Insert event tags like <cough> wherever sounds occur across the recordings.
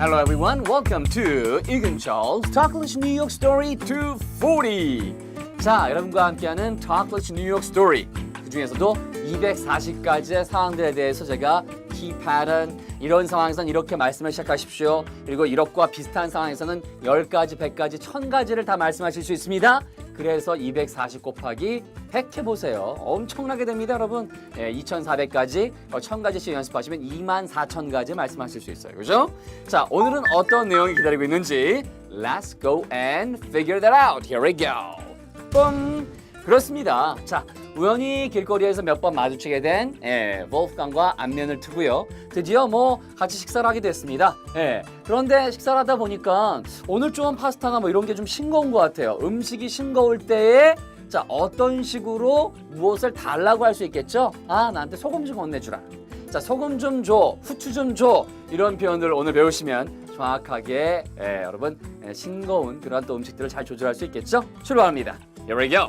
Hello everyone, welcome to 이근철 Talkless New York Story 240. 자, 여러분과 함께하는 Talkless New York Story. 그 중에서도 240가지의 상황들에 대해서 제가 key pattern 이런 상황에서는 이렇게 말씀을 시작하십시오. 그리고 이렇과 비슷한 상황에서는 10가지, 100가지, 1000가지를 다 말씀하실 수 있습니다. 그래서 240 곱하기 100 해보세요. 엄청나게 됩니다, 여러분. 예, 2,400가지, 1,000가지씩 연습하시면 24,000가지 말씀하실 수 있어요. 그죠? 자, 오늘은 어떤 내용이 기다리고 있는지 Let's go and figure that out. Here we go. 뻥! 그렇습니다. 자, 우연히 길거리에서 몇 번 마주치게 된 예, 볼프강과 안면을 트고요. 드디어 뭐 같이 식사를 하게 됐습니다. 예, 그런데 식사를 하다 보니까 오늘 좀 파스타가 뭐 이런 게 좀 싱거운 것 같아요. 음식이 싱거울 때에 자 어떤 식으로 무엇을 달라고 할 수 있겠죠? 아 나한테 소금 좀 건네주라. 자 소금 좀 줘, 후추 좀 줘. 이런 표현들을 오늘 배우시면 정확하게 예, 여러분 예, 싱거운 그런 또 음식들을 잘 조절할 수 있겠죠? 출발합니다. Here we go.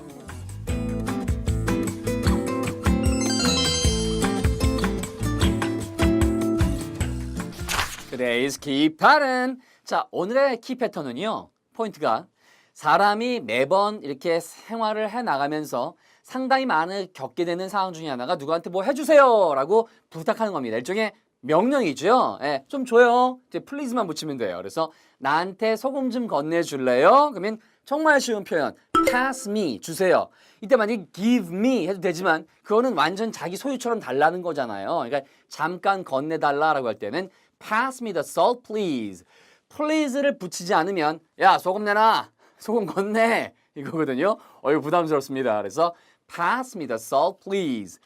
Today's key pattern. 자, 오늘의 키 패턴은요. 포인트가 사람이 매번 이렇게 생활을 해 나가면서 상당히 많은 겪게 되는 상황 중에 하나가 누구한테 뭐 해주세요라고 부탁하는 겁니다. 일종의 명령이죠. 예, 좀 줘요. 이제 플리즈만 붙이면 돼요. 그래서 나한테 소금 좀 건네줄래요? 그러면 정말 쉬운 표현. pass me 주세요. 이때 만약에 give me 해도 되지만 그거는 완전 자기 소유처럼 달라는 거잖아요. 그러니까 잠깐 건네달라라고 할 때는 pass me the salt please. please를 붙이지 않으면 야 소금 내놔 소금 건네 이거거든요. 어이 부담스럽습니다. 그래서 pass me the salt please.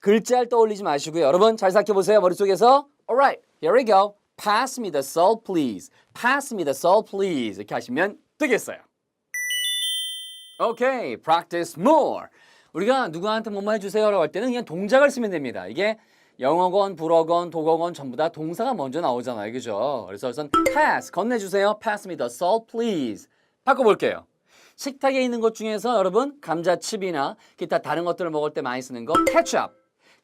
글자를 떠올리지 마시고요. 여러분 잘 생각해 보세요. 머릿속에서 alright here we go. pass me the salt please. pass me the salt please 이렇게 하시면 되겠어요. 오케이, practice more. 우리가 누구한테 뭐뭐 해주세요라고 할 때는 그냥 동작을 쓰면 됩니다. 이게 영어건, 불어건, 독어건 전부 다 동사가 먼저 나오잖아요, 그죠? 그래서 우선 pass 건네주세요. Pass me the salt, please. 바꿔볼게요. 식탁에 있는 것 중에서 여러분 감자칩이나 기타 다른 것들을 먹을 때 많이 쓰는 거 케첩.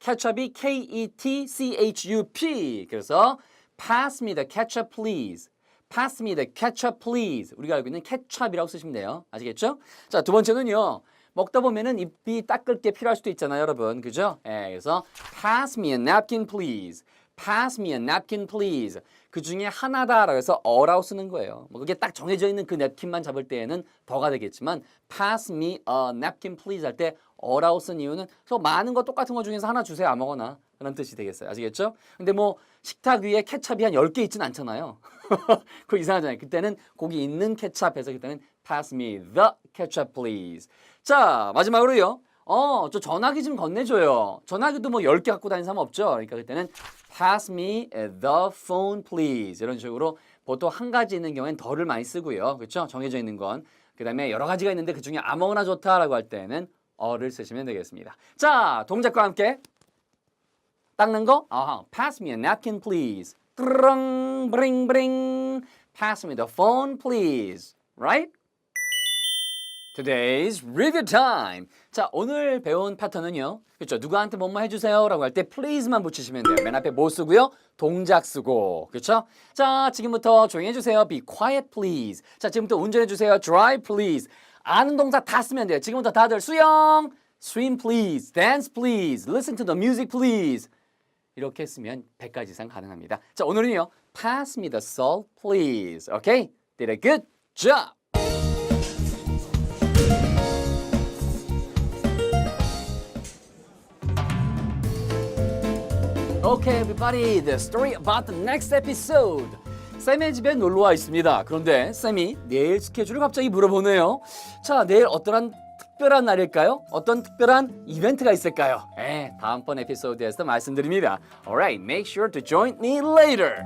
케첩이 K-E-T-C-H-U-P. 그래서 pass me the ketchup, please. Pass me the ketchup, please. 우리가 알고 있는 케첩이라고 쓰시면 돼요. 아시겠죠? 자, 두 번째는요. 먹다 보면은 입이 닦을 게 필요할 수도 있잖아요, 여러분. 그죠? 예, 그래서 pass me a napkin, please. Pass me a napkin, please. 그 중에 하나다라고 해서 어라고 쓰는 거예요. 뭐 그게 딱 정해져 있는 그 냅킨만 잡을 때에는 더가 되겠지만 pass me a napkin, please 할 때 어라고 쓴 이유는 저 많은 거 똑같은 거 중에서 하나 주세요 아무거나 그런 뜻이 되겠어요. 아시겠죠? 근데 뭐 식탁 위에 케찹이 한 10개 있진 않잖아요. <laughs> 그거 이상하잖아요. 그때는 거기 있는 케찹에서 그때는 pass me the ketchup please. 자, 마지막으로요. 어, 저 전화기 좀 건네줘요. 전화기도 뭐 10개 갖고 다니는 사람 없죠? 그러니까 그때는 pass me the phone please. 이런 식으로 보통 한 가지 있는 경우엔 더를 많이 쓰고요. 그렇죠? 정해져 있는 건. 그 다음에 여러 가지가 있는데 그 중에 아무거나 좋다라고 할 때는 어를 쓰시면 되겠습니다. 자, 동작과 함께 닦는 거? 아하, pass me a napkin please. 뚜렁, 브링, 브링. Pass me the phone please. Right? Today's review time. 자, 오늘 배운 패턴은요. 그렇죠. 누구한테 뭐뭐 해주세요 라고 할 때 please만 붙이시면 돼요. 맨 앞에 뭐 쓰고요? 동작 쓰고. 그렇죠? 자, 지금부터 조용히 해주세요. Be quiet, please. 자, 지금부터 운전해주세요. Drive, please. 아는 동사 다 쓰면 돼요. 지금부터 다들 수영, swim, please. Dance, please. Listen to the music, please. 이렇게 쓰면 100가지 이상 가능합니다. 자, 오늘은요. Pass me the salt, please. Okay? Did a good job. Okay, everybody, the story about the next episode. 쌤의 집에 놀러 와 있습니다. 그런데 쌤이 내일 스케줄을 갑자기 물어보네요. 자, 내일 어떠한 특별한 날일까요? 어떤 특별한 이벤트가 있을까요? 에, 다음번 에피소드에서 말씀드립니다. Alright, make sure to join me later.